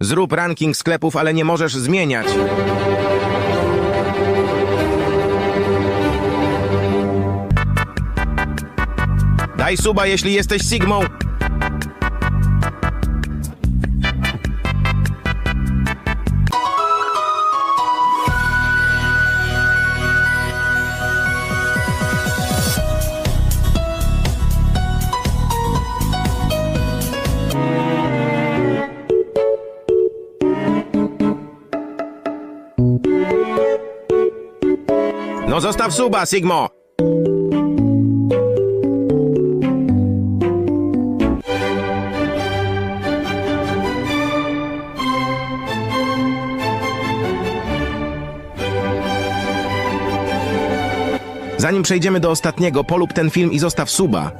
Zrób ranking sklepów, ale nie możesz zmieniać. Daj suba, jeśli jesteś Sigmą. No zostaw suba, Sigmo. Zanim przejdziemy do ostatniego, polub ten film i zostaw suba.